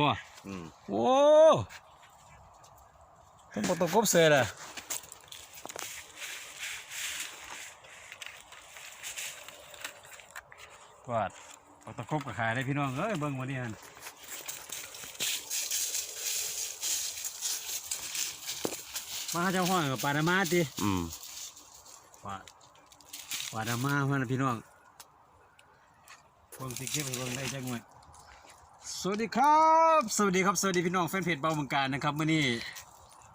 บ่อืมโอ้ต้องบอกตะกบเสือละกวาดเอาตะกบกับขายได้พี่น้องเอ้ยเบิ่งวันนี้ฮันมาหาเจ้าห้อยกับปลาดามาติอืมปลาปลาดามาเพื่อนพี่น้องเบิ่งสิเก็บให้เบิ่งได้จังหวะ สวัสดีครับ สวัสดีครับ สวัสดีพี่น้องแฟนเพจเบาเมืองการนะครับมื่อนี้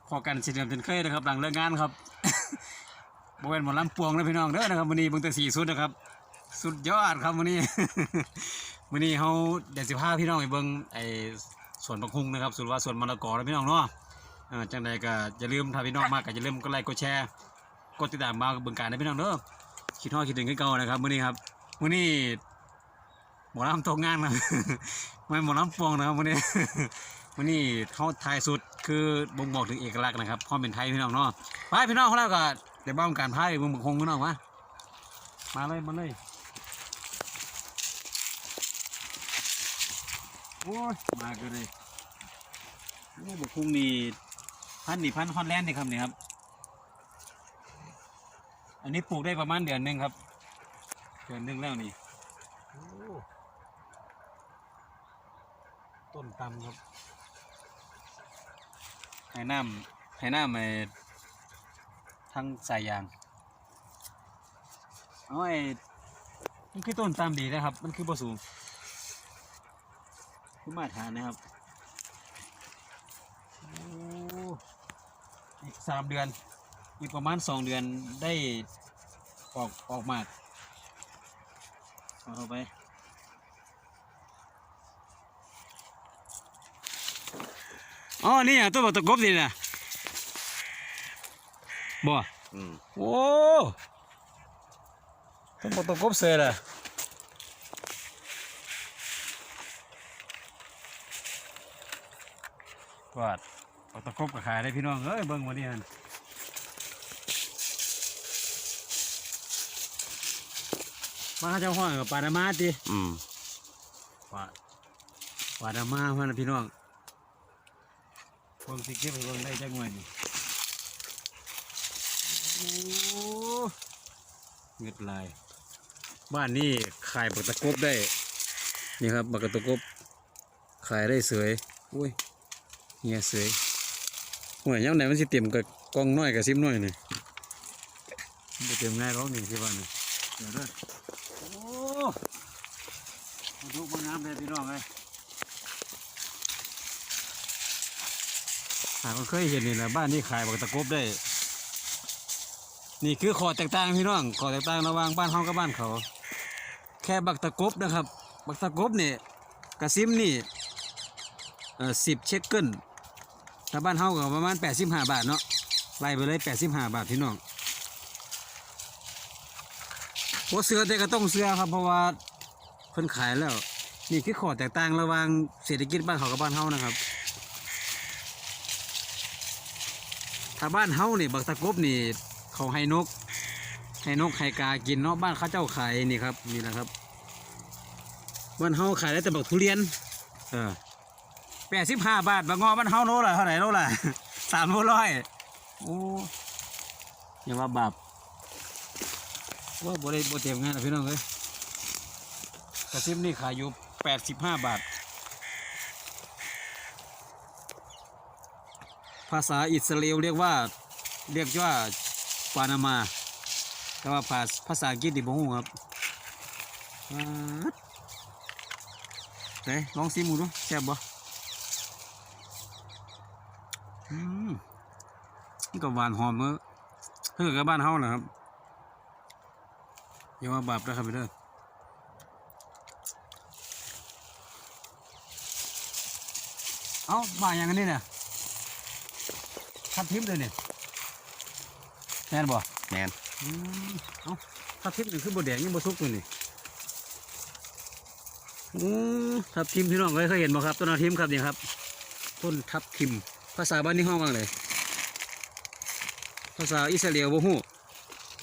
พอกันสิเดิมเป็นเคยนะครับ หลังเลิกงานครับบริเวณหมอลำปวงนะพี่น้องเด้อนะครับมื่อนี้เบิ่งแต่สี่สุดนะครับ สุดยอดครับมื่อนี้มื่อนี้เขาเดี๋ยวสิพาพี่น้องไปเบิ่งไอ้สวนบักฮุงนะครับส่วนว่าสวนมะละกอนะพี่น้องเนาะจังใดก็อย่าลืมถ้าพี่น้องมากก็อย่าลืมกดไลค์กดแชร์กดติดตามมาเบิ่งการนะพี่น้องเด้อคิดฮอดคิดถึงกันเก่านะครับมื่อนี้ครับมื่อนี้ มอลำตกงานนะไม่หมอลำปวงนะครับมื่อนี้มื่อนี้เขาไทยสุดคือบ่งบอกถึงเอกลักษณ์นะครับความเป็นไทยพี่น้องเนาะไปพี่น้องเขาแล้วก็เดี๋ยวบ้าการพายเบิ่งบักฮุงพี่น้องมามาเลยมาเลยโอ้ยมากันเลยโอ้บกคุงนี่พันนี่พันฮอลแลนด์นี่ครับนี่ครับ อันนี้ปลูกได้ประมาณเดือนหนึ่งครับ เดือนหนึ่งแล้วนี่โอ้ ต้นตำครับให้น้ำให้น้ำไอ้ทั้งสายยางเอาไอ้มันคือต้นตำดีนะครับ มันคือบ่สูงขึ้นมาทานนะครับอีกสามเดือน อีกประมาณสองเดือนได้ออกออกมาเอาเข้าไป อ๋อนี่อะตัวบอกตะกบสินะบ่อืมโอ้ตัวบอกตะกบเสือละกวาดเอาตะกบกับขายได้พี่น้องเอ้ยเบิ่งวันนี้ฮันมาหาเจ้าห้อยกับปลาดามาติอืมปลาปลาดามาเพื่อนนะพี่น้อง เบิ่งสิเก็บให้เบิ่งได้จังหวะนี่โอ้เงือดลาย บ้านนี้ขายบักตะกบได้ นี่ครับบักตะกบขายได้เสยอุ้ยเฮียเสยหัวยย่ำไหนมันสิเต็มกับกองน้อยกับซิมน้อยนี่มันบ่เต็มง่ายหรอกนี่สิว่านี่เดี๋ยวด้อโอ้มันทุกมันงามเลยพี่น้องเลยากเคยเห็นนี่แหละบ้านนี้ขายบักตะกบได้ นี่คือขอแตกต่างพี่น้องขอแตกต่างระหว่างบ้านเฮากับบ้านเขา แค่บักตะกบนะครับ บักตะกบเนี่ยกระซิมนี่เอ่อสิบเช็คเกิลถ้าบ้านเฮาก็ประมาณแปดสิบห้าบาทเนาะไล่ไปเลยแปดสิบห้าบาทพี่น้องหัวเสือแต่ก็ต้องเสือครับเพราะว่าเพิ่นขายแล้ว นี่คือขอแตกต่างระหว่างเศรษฐกิจบ้านเขากับบ้านเฮานะครับ ถ้าบ้านเฮานี่บักตะกบนี่เขาให้นก ให้นกให้กากินเนาะบ้านข้าเจ้าขายนี่ครับนี่แหละครับบ้านเฮาขายได้แต่บักทุเรียน เออแปดสิบห้าบาทบางงอบ้านเฮาโลละเท่าไหร่โลละสามโลร้อยโอ้อย่าว่าบาปว่าบ่ได้บ่เต็มงานนะพี่น้องเอ้ยกระซิบนี่ขายอยู่แปดสิบห้าบาท ภาษาอิสราเอลเรียกว่าเรียกว่าปานามา แต่ว่าภาษาภาษาอังกฤษดิบ่ฮู้ครับป๊าดไหนลองซิมูดูแซ่บบ่อืมนี่ก็หวานหอมเมื่อเพื่อกับบ้านเฮาแหละครับอย่าว่าบาปนะครับพี่เด้อเอ้ามาอย่างนี้เนี่ย ทับทิมเลยเนี่ยแม่นบ่แมนอืมเอ้าทับทิมนี่คือบดแดงยังบดซุกเลยนี่อือทับทิมพี่น้องเคยเคยเห็นบ่ครับต้นทับทิมครับนี่ครับ ต้นทับทิม ภาษาบ้านนี่ห้องว่าไงเลยภาษาอิสราเอลบ่ฮู้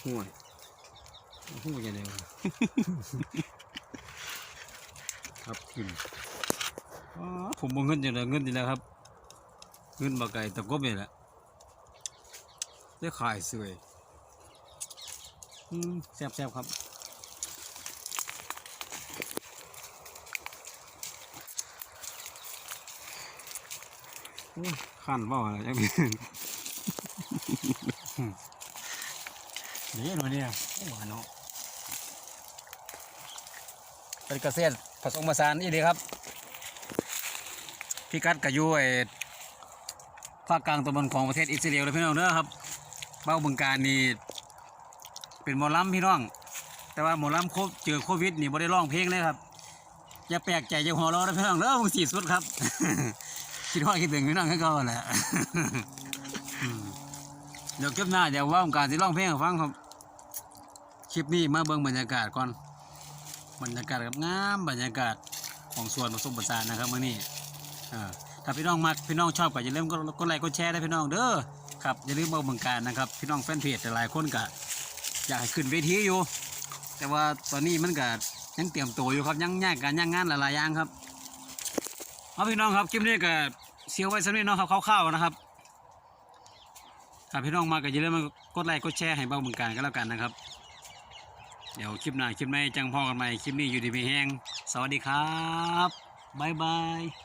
ห่วยบ่ฮู้ยังไงวะทับทิมอ๋อผมบ่เงินอยู่แล้วเงินอยู่แล้วครับ เงินบ่ไก่ตะกบนี่แหละ ได้ขายสวยอืมแซ่บๆครับขันบ่อะไรยังมีนี่หนูเนี่ยโอ้หวานเนาะเป็นเกษตรผสมผสานอีเลยครับ พี่กัดกับยูไอ้ภาคกลางตะวันของประเทศอิสราเอลเลยพี่น้องเด้อครับเบ้าบึงการนี่เป็นหมอลำพี่น้อง แต่ว่าหมอลำโควิดเจอโควิดนี่บ่ได้ร้องเพลงเลยครับอย่าแปลกใจอย่าหัวเราะนะพี่น้องเด้อมึงสีสุดครับ คิดว่าคิดถึงพี่น้องให้เขาแหละเดี๋ยวเก็บหน้าเดี๋ยวว่าผมการที่ร้องเพลงให้ฟังครับคลิปนี้มาเบิ่งบรรยากาศก่อนบรรยากาศกับงามบรรยากาศของสวนผสมผสานนะครับมื่อนี้ถ้าพี่น้องมักพี่น้องชอบก็อย่าลืมกดกดไลค์กดแชร์ได้พี่น้องเด้อ ครับอย่าลืมเบิ่งเบิ่งการนะครับพี่น้องแฟนเพจหลายคนก็อยากให้ขึ้นเวทีอยู่ แต่ว่าตอนนี้มันก็ยังเตรียมตัวอยู่ครับยังแยกการยังงานหลายๆอย่างครับเอาพี่น้องครับคลิปนี้ก็เสียวไว้สำหรับน้องครับคร่าวๆนะครับถ้าพี่น้องมาก็อย่าลืมกดไลค์กดแชร์ให้เบาเมืองการก็แล้วกันนะครับ เดี๋ยวคลิปหน้าคลิปในจังพ่อกันใหม่คลิปนี้อยู่ดีมีแห้งสวัสดีครับบ๊ายบาย